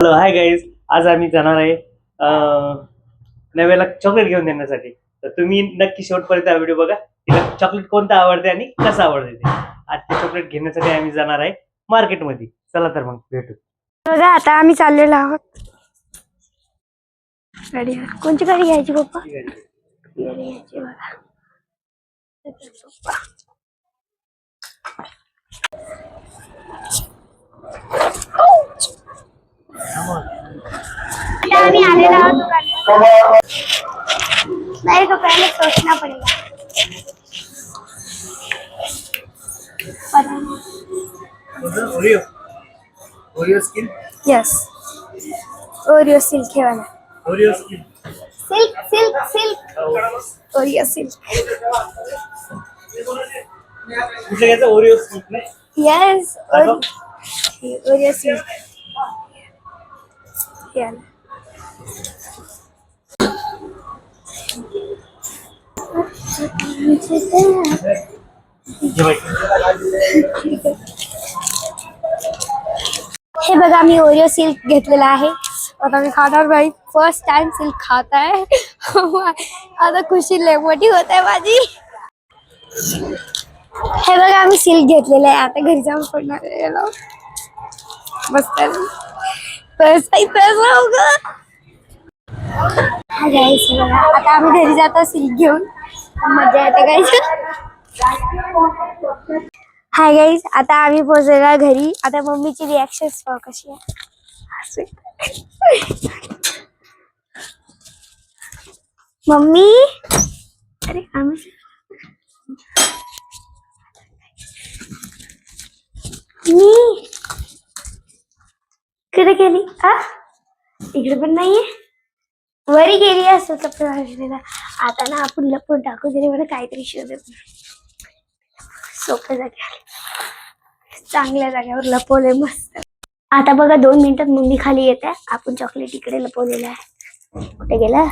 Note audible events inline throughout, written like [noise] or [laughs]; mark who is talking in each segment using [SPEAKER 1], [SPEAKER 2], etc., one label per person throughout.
[SPEAKER 1] Hello hi guys आज आम्ही जाणार आहे अं, नव्याला चॉकलेट घेऊन देण्यासाठी. तर तुम्ही नक्की शेवटपर्यंत हा व्हिडिओ बघा. तिला चॉकलेट कोणतं आवडते आणि कसं आवडते ते. आज ते चॉकलेट घेण्यासाठी आम्ही जाणार आहे मार्केटमध्ये चला तर मग भेटू.
[SPEAKER 2] बघा आता आम्ही चाललेलो आहोत. गाडी कोणती गाडी घ्यायची पप्पा? गाडी घ्यायची बघा. पप्पा आम्ही आलेलो आहोत दुकानात. मेरे को पहले सोचना पड़ेगा
[SPEAKER 1] Oreo Oreo skin
[SPEAKER 2] yes Oreo silk है वाला
[SPEAKER 1] Oreo skin
[SPEAKER 2] silk silk silk Oreo silk
[SPEAKER 1] कुठलं घ्यायचं? ओरिओ स्किन नाही?
[SPEAKER 2] यस. Oreo silk.
[SPEAKER 1] हे बघ.
[SPEAKER 2] हे बघा मी ओरियो सिल्क घेतलेला आहे. आता मी खाणार भाई फर्स्ट टाइम सिल्क खाता है आता खुशी लय मोठी होत आहे माझी. हे बघा आम्ही सिल्क घेतलेलं आहे. आता घरी जाऊन पडणार आहे. मस्त आता आम्ही घरी जातो सिल्क घेऊन. मजा येते काय हाय गाईज आता आम्ही पोहोचलेला घरी. आता मम्मीची रिॲक्शन कशी आहे. मम्मी? अरे आम्ही मी कुठे गेली. आ इकडे पण नाहीये? वरी गेली असं तर आता ना आपण लपून टाकू तरी मला काहीतरी शोधत सोप्या जागेवर. चांगल्या जागेवर लपवले मस्त. आता बघा दोन मिनिटात मम्मी खाली येत. आहे आपण चॉकलेट इकडे लपवलेलं आहे. कुठे गेला?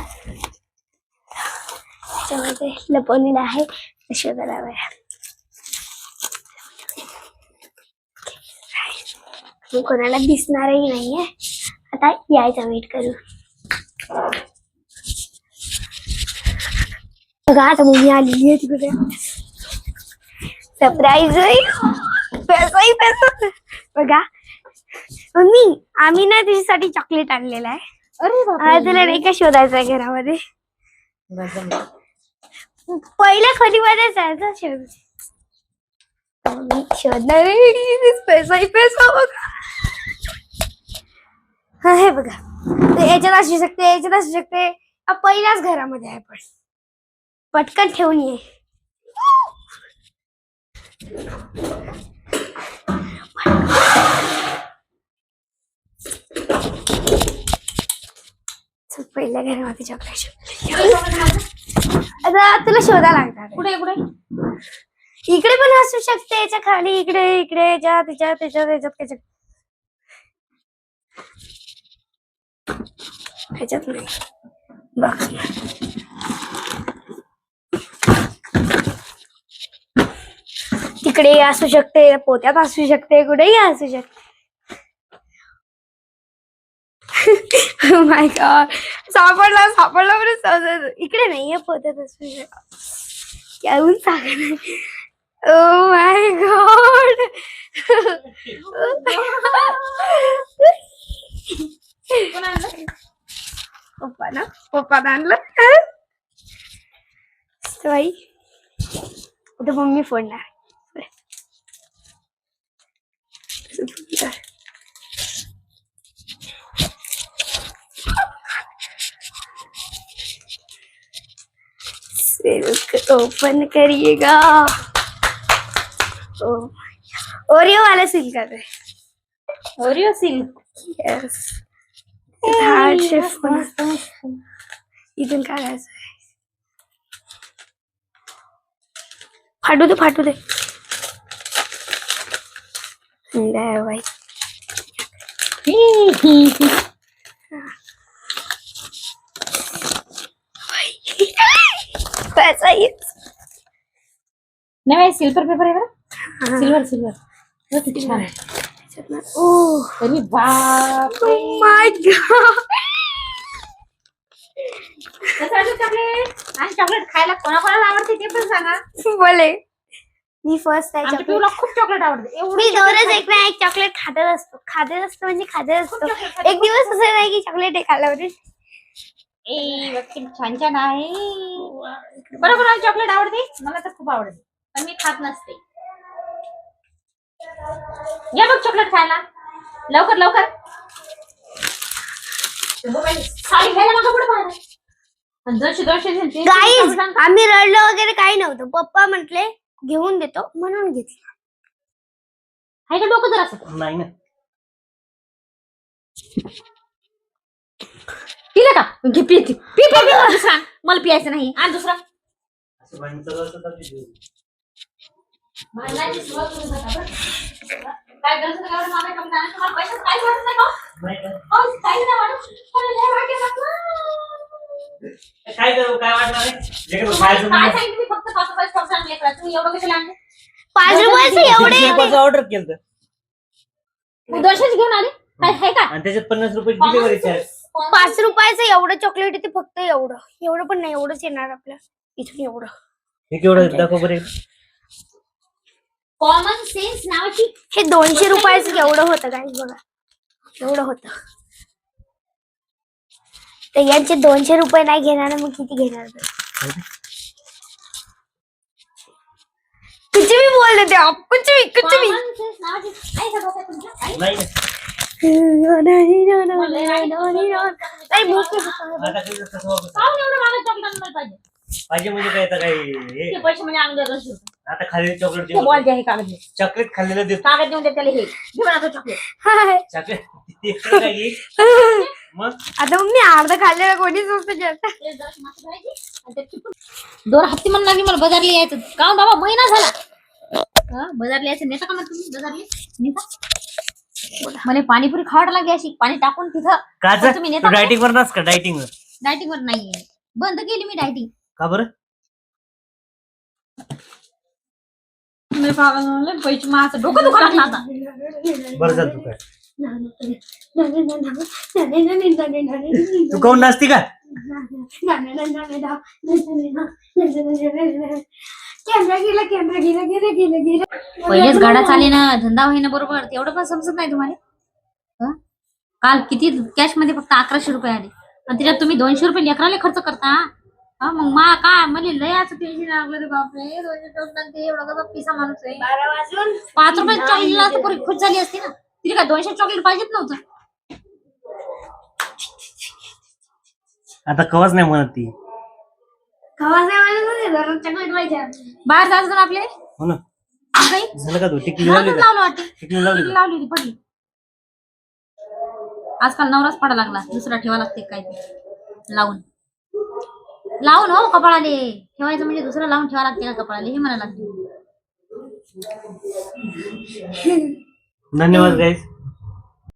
[SPEAKER 2] त्याच्यामध्ये लपवलेलं आहे. शोधायला वेळा मी कोणाला दिसणारही नाहीये. आता यायचा वेट करू. बघा आता मम्मी आलेली आहे तिकडे सरप्राईज पैसाही पैसा बघा. मम्मी आम्ही ना तिच्यासाठी चॉकलेट आणलेलं आहे.
[SPEAKER 3] अरे
[SPEAKER 2] तुला नाही का शोधायचं आहे घरामध्ये पहिल्या खोलीमध्येच आहे शोध मम्मी शोधणार. पैसाही पैसा बघा हा हे बघा ते याच्यात असू शकते याच्यात असू शकते पहिल्याच घरामध्ये आहे पण पटकन ठेवून ये पहिल्या घरामध्ये चॉकलेट शोध आता तुला शोधा लागणार.
[SPEAKER 3] कुठे कुठे
[SPEAKER 2] इकडे पण असू शकते याच्या खाली इकडे इकडे याच्या तिच्या त्याच्यात त्याच्यात त्याच्यात ह्याच्यात नाही. बघ. तिकडे असू शकते पोत्यात असू शकते कुठेही असू शकते. [laughs] Oh माय गॉड सापडला सापडला बरं इकडे नाहीये पोत्यात असू शकत. येऊन Oh ओ माय गॉड पप्पा ना पप्पा आणलं बाई आता मम्मी फोडणार. ओपन करिएगा. ओरियो वाला सील कर रहे
[SPEAKER 3] Oreo silk
[SPEAKER 2] yes heart shape इथून काढायचं फाटू दे फाटू दे. बाई. [laughs] पैसा येत.
[SPEAKER 3] नाही सिल्वर पेपर आहे बरं. सिल्वर सिल्वर किती छान आहे
[SPEAKER 2] ओ
[SPEAKER 3] तरी बाप
[SPEAKER 2] माय
[SPEAKER 3] चॉकलेट आणि चॉकलेट खायला कोणाकोणाला आवडते ते पण सांगा.
[SPEAKER 2] बोले. मी फर्स्ट आहे
[SPEAKER 3] आमच्या
[SPEAKER 2] चॉकलेट
[SPEAKER 3] पिऊला खूप चॉकलेट आवडते. एवढं
[SPEAKER 2] मी
[SPEAKER 3] chocolate
[SPEAKER 2] दररोज. एक ना एक चॉकलेट खातच असतो. खातच असतो म्हणजे खातच असतो.
[SPEAKER 3] chocolate खाते,
[SPEAKER 2] एक दिवस असं नाही की चॉकलेट एक खाल्ल्यावर
[SPEAKER 3] ए बघ किती छान छान आहे. बरोबर मला चॉकलेट आवडते? मला तर खूप आवडते. पण मी खात नसते. या बघ चॉकलेट खायला. लवकर लवकर. साडी घ्यायला मागं पुढे पाहिजे दोनशे दोनशे तीनशे- तीनशे
[SPEAKER 2] गाईज
[SPEAKER 3] chocolate आणतो.
[SPEAKER 2] आम्ही रडलो वगैरे काही नव्हतं. पप्पा म्हटले घेऊन देतो म्हणून घेतलं.
[SPEAKER 3] आहे का डोकं जरा
[SPEAKER 1] नाही ना
[SPEAKER 3] पिलं का? घे पी पी पी पी पी. दुसरा. आण. मला पियायचं नाही. आणि दुसरा. काय हो? आता.
[SPEAKER 1] काय करू काय वाटणार नाही
[SPEAKER 3] फक्त पाच रुपयाचं एवढं
[SPEAKER 2] पाच एवढे
[SPEAKER 1] ऑर्डर केलं
[SPEAKER 3] दोनशेच घेऊन आले? काय आहे का
[SPEAKER 1] आणि त्याच्यात पन्नास रुपये डिलिव्हरी चार्ज
[SPEAKER 2] पाच रुपयाचं एवढं चॉकलेट येते फक्त एवढं. एवढं पण नाही एवढंच येणार आपलं इथून एवढं.
[SPEAKER 1] हे केवढं दाखव बरे
[SPEAKER 3] कॉमन सेन्स नावाची
[SPEAKER 2] हे दोनशे रुपयाचं एवढं होतं काय बघा एवढं होतं तर यांचे दोनशे रुपये नाही घेणार मग किती घेणार? कुछ भी बोल देते आप कुछ भी कुछ भी
[SPEAKER 3] कॉमन सेन्स नावाची आहे का डोक्यात तुमच्या? आहे?
[SPEAKER 1] नाही
[SPEAKER 2] भूक.
[SPEAKER 1] आता काही तसं.
[SPEAKER 3] काहून एवढं पाहिजे
[SPEAKER 1] पाहिजे म्हणजे काय आता काय हे
[SPEAKER 3] ते पैसे म्हणजे रुपये.
[SPEAKER 1] आता खाल्लेले चॉकलेट
[SPEAKER 3] ते बॉल जे आहे कागद.
[SPEAKER 1] चॉकलेट खाल्लेलं देतो.
[SPEAKER 3] कागद देऊन दे त्याला हे. घे म्हणा तो चॉकलेट
[SPEAKER 2] हाय.
[SPEAKER 1] चॉकलेट? मग?
[SPEAKER 2] आता मग मी अर्ध खाल्लेलं कोणी सोपं जेवतं?
[SPEAKER 3] ते जराशी माती भरायची. आणि त्यात चिपकून- दोन हप्ते म्हणून लागली मला बाजारला यायचं. का बाबा महिना झाला. हा, बाजारला यायचं. नेता का मग तुम्ही? बाजारला? नेता? मला पाणीपुरी खावड लागली अशी. पाणी टाकून तिथं.
[SPEAKER 1] काच
[SPEAKER 3] पण तुम्ही नेता का?
[SPEAKER 1] डायटिंग वर नाच का? डायटिंग वर?
[SPEAKER 3] डायटिंग वर नाहीये. बंद केली मी डायटिंग
[SPEAKER 1] का बरं?
[SPEAKER 3] पैसे माझं डोकं दुखत ना आता.
[SPEAKER 1] बरं झालं तू काय. तू काऊन नाचती का?
[SPEAKER 2] कॅमेरा गेला कॅमेरा गेला गेला गेला गेला.
[SPEAKER 3] पहिलेच गाडा चाले ना धंदा होईना बरोबर. तेवढं पण समजत नाही तुम्हाला. हं? काल किती कॅशमध्ये फक्त अकराशे रुपये आले. आणि त्याच्यात तुम्ही दोनशे रुपये लेकराला खर्च करता. हा मग मा काय मला लय असं टेन्शन लागलं रे बापरे. दोनशे एवढा पिसा माणूस आहे.
[SPEAKER 2] बारा वाजून
[SPEAKER 3] पाच रुपये चॉकलेटला तर पुरी खुश झाली असती ना. तिने काय दोनशे चॉकलेट पाहिजेत नव्हतं?
[SPEAKER 1] आता कवाच नाही म्हणत ती.
[SPEAKER 2] खवा चॉकलेट पाहिजे
[SPEAKER 3] बाहेर जायचं ना आपले.
[SPEAKER 1] हो ना.
[SPEAKER 3] काही
[SPEAKER 1] झालं का तू? टिकली लावली
[SPEAKER 3] लावलं
[SPEAKER 1] का?
[SPEAKER 3] लावलं वाटते.
[SPEAKER 1] टिकली लावली
[SPEAKER 3] टिकली
[SPEAKER 1] का?
[SPEAKER 3] लावली होती पडली. आजकाल नवराच पडा लागला. दुसरा ठेवा लागते काय ते लावून. लावून हो कपाळाले ठेवायचं म्हणजे दुसरं लावून ठेवा लागते का कपाळाले हे मला लागते.
[SPEAKER 1] धन्यवाद गाईस